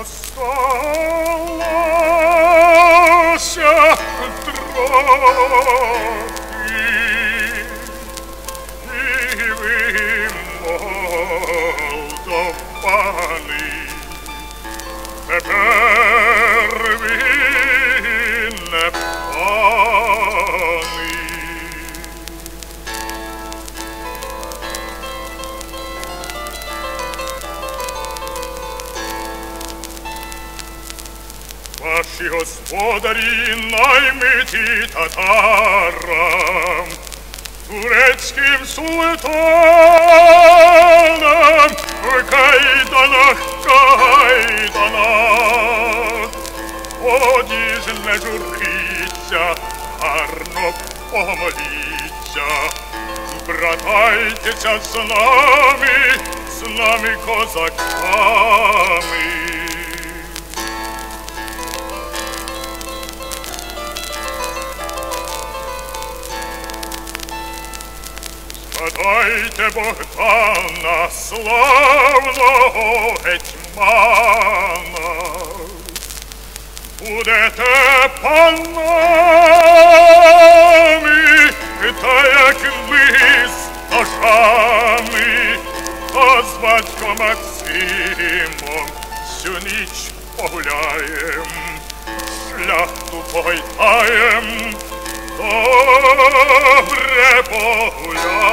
Осталася трапить. Ваші господарі наймиті татарам, турецьким султанам, в кайданах, кайданах. Одіж не журіться, гарно помоліться, братайтеся з нами, з нами козаками. Згадайте Богдана, славного гетьмана, будете панами, та як ми з ножами, то з батьком Максимом всю ніч погуляєм, шляхту погойдаєм, добре погуляєм.